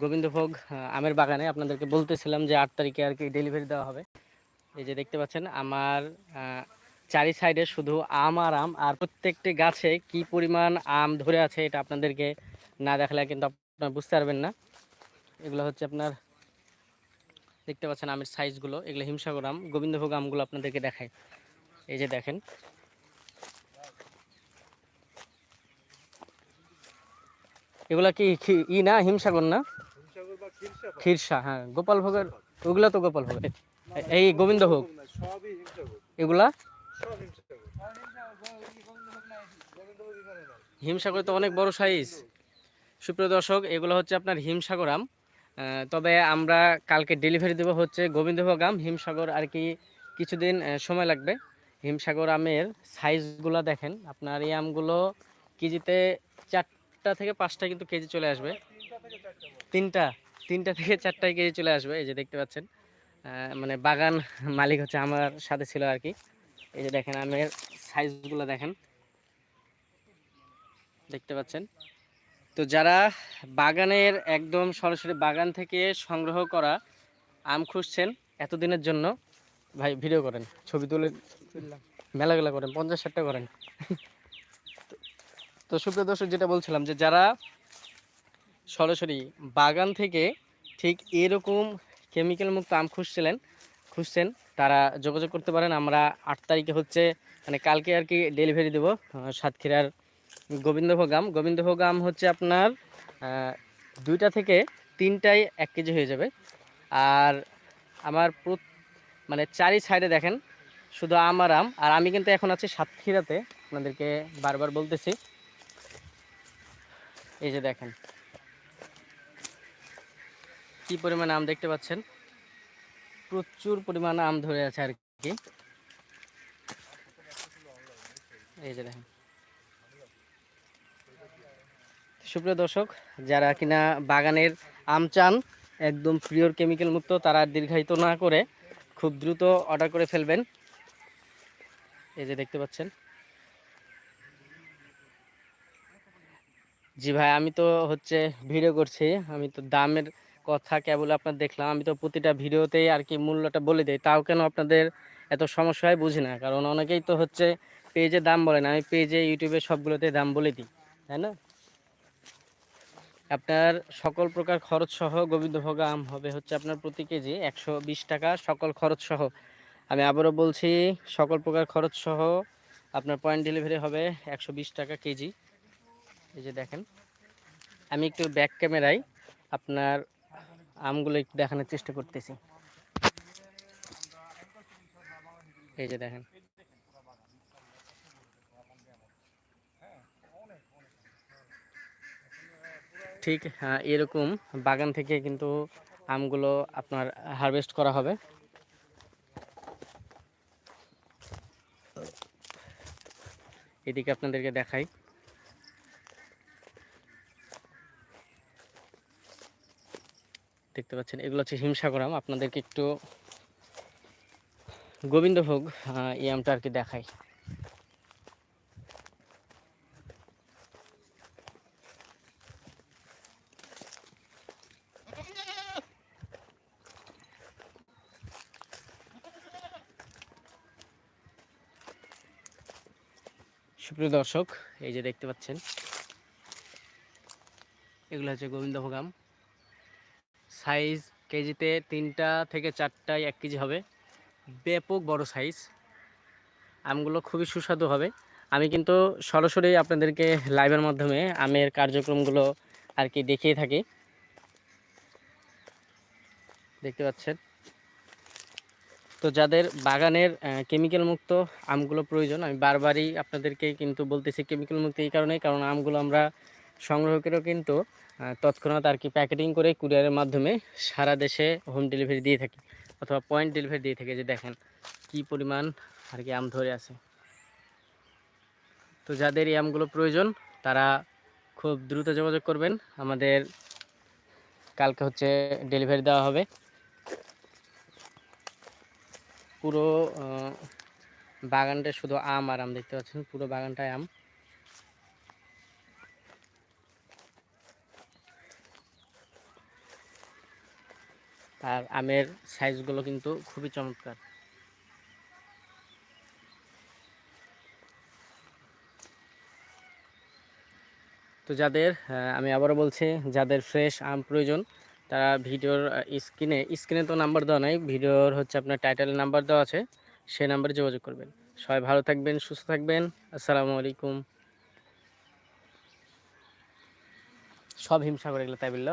গোবিন্দভোগ আমের বাগানে আপনাদেরকে বলতেছিলাম যে আট তারিখে আর কি ডেলিভারি দেওয়া হবে। এই যে দেখতে পাচ্ছেন, আমার চারি সাইডে শুধু আম আর আম, আর প্রত্যেকটি গাছে কি পরিমাণ আম ধরে আছে এটা আপনাদেরকে না দেখালে কিন্তু আপনারা বুঝতে পারবেন না। এগুলো হচ্ছে আপনার, দেখতে পাচ্ছেন আমের সাইজগুলো এগুলো হিমসাগর আম, গোবিন্দভোগ আমগুলো আপনাদেরকে দেখায় এই যে দেখেন। এগুলা কি, ই না হিমসাগর না? খিরসা হ্যাঁ গোপাল ভোগের ওগুলা তো গোপাল ভোগ। এই সবই হিমসাগর এগুলা? হিমসাগর তো অনেক বড় সাইজ। সুপ্রিয় দর্শক এগুলো হচ্ছে আপনার হিমসাগর আম তবে আমরা কালকে ডেলিভারি দেবো হচ্ছে গোবিন্দভোগ আম হিমসাগর আর কি কিছুদিন সময় লাগবে। হিমসাগর আমের সাইজগুলো দেখেন। আপনার এই আমগুলো কেজিতে চারটা থেকে পাঁচটা কিন্তু কেজি চলে আসবে। তিনটা। তিনটা থেকে চারটায় কেজি চলে আসবে, এই যে দেখতে পাচ্ছেন। মানে বাগান মালিক হচ্ছে আমার সাথে ছিল আর কি। এই যে দেখেন আমের সাইজগুলো দেখেন। দেখতে পাচ্ছেন। তো যারা বাগানের একদম সরাসরি বাগান থেকে সংগ্রহ করা আম খুঁজছেন এতদিনের জন্য, ভাই ভিডিও করেন, ছবি তুলে মেলাগুলা করেন, পঞ্চাশ ষাটটা করেন। তো সুপ্রিয় দর্শক, যেটা বলছিলাম যে যারা সরাসরি বাগান থেকে ঠিক এরকম কেমিক্যাল মুক্ত আম খুঁজছিলেন, খুঁজছেন, তারা যোগাযোগ করতে পারেন। আমরা আট তারিখে হচ্ছে মানে কালকে আর কি ডেলিভারি দেবো সাতক্ষীরার গোবিন্দভোগ আম। গোবিন্দভোগ আম হচ্ছে আপনার দুইটা থেকে তিনটাই এক কেজি হয়ে যাবে। আর আমার মানে চারি সাইডে দেখেন, শুধু আম আর আম। আর আমি কিন্তু এখন আছি সাতক্ষীরাতে। আপনাদেরকে বারবার বলতেছি। এই যে দেখেন কি পরিমাণ আম দেখতে পাচ্ছেন? প্রচুর পরিমাণ আম ধরে আছে আর কি। এই যে দেখেন। সুপ্রিয় দর্শক, যারা কিনা বাগানের আম চান, একদম পিওর কেমিক্যাল মুক্ত, তারা দীর্ঘায়িত না করে খুব দ্রুত অর্ডার করে ফেলবেন। এই যে দেখতে পাচ্ছেন। জি ভাই, আমি তো হচ্ছে ভিডিও করছি, আমি তো দামের কথা কেবল আপনার দেখলাম। আমি তো প্রতিটা ভিডিওতেই আর কি মূল্যটা বলে দিই। তাও কেন আপনাদের এত সমস্যা হয় বুঝি না। কারণ অনেকেই তো হচ্ছে পেজে দাম বলে না। আমি পেজে, ইউটিউবে সবগুলোতে দাম বলে দিই। তাই না? আপনার সকল প্রকার খরচ সহ গোবিন্দভোগ আম হবে হচ্ছে আপনার প্রতি কেজি একশো বিশ টাকা সকল খরচ সহ আমি আবারও বলছি, সকল প্রকার খরচ সহ আপনার পয়েন্ট ডেলিভারি হবে একশো বিশ টাকা কেজি। এই যে দেখেন, আমি একটু ব্যাক ক্যামেরায় আপনার আমগুলো একটু দেখানোর চেষ্টা করতেছি। এই যে দেখেন। ঠিক হ্যাঁ, এরকম বাগান থেকে কিন্তু আমগুলো আপনার হারভেস্ট করা হবে। এদিকে আপনাদেরকে দেখাই। দেখতে পাচ্ছেন, এগুলো হচ্ছে হিমসাগর আম। আপনাদেরকে একটু গোবিন্দভোগ এই আমটা আর কি দেখাই। সুপ্রিয় দর্শক, এই যে দেখতে পাচ্ছেন, এগুলো হচ্ছে গোবিন্দভোগ আম। সাইজ কেজিতে তিনটা থেকে চারটায় এক কেজি হবে। ব্যাপক বড় সাইজ। আমগুলো খুবই সুস্বাদু হবে। আমি কিন্তু সরাসরি আপনাদেরকে লাইভের মাধ্যমে আমের কার্যক্রমগুলো আর কি দেখিয়ে থাকি। দেখতে পাচ্ছেন? তো যাদের বাগানের কেমিক্যাল মুক্ত আমগুলো প্রয়োজন, আমি বারবারই আপনাদেরকে কিন্তু বলতেছি কেমিক্যাল মুক্ত এই কারণেই, কারণ আমগুলো আমরা সংগ্রহ করেও কিন্তু তৎক্ষণাৎ আর কি প্যাকেটিং করে কুরিয়ারের মাধ্যমে সারা দেশে হোম ডেলিভারি দিয়ে থাকি, অথবা পয়েন্ট ডেলিভারি দিয়ে থাকে। যে দেখেন, কি পরিমাণ আর কি আম ধরে আছে। তো যাদের এই আমগুলো প্রয়োজন, তারা খুব দ্রুত যোগাযোগ করবেন। আমাদের কালকে হচ্ছে ডেলিভারি দেওয়া হবে। পুরো বাগানটা শুধু আম আর আম দেখতে পাচ্ছেন, পুরো বাগানটায় আম। আর আমের সাইজগুলো কিন্তু খুবই চমৎকার। তো যাদের আমি আবারও বলছি, যাদের ফ্রেশ আম প্রয়োজন, তারা ভিডিওর স্ক্রিনে স্ক্রিনে তো নাম্বার দেওয়া নাই, ভিডিওর হচ্ছে আপনার টাইটেল নাম্বার দেওয়া আছে, সেই নাম্বারে যোগাযোগ করবেন। সবাই ভালো থাকবেন, সুস্থ থাকবেন, আসসালামু আলাইকুম। সব হিমসাগর এগুলো তাই বলল?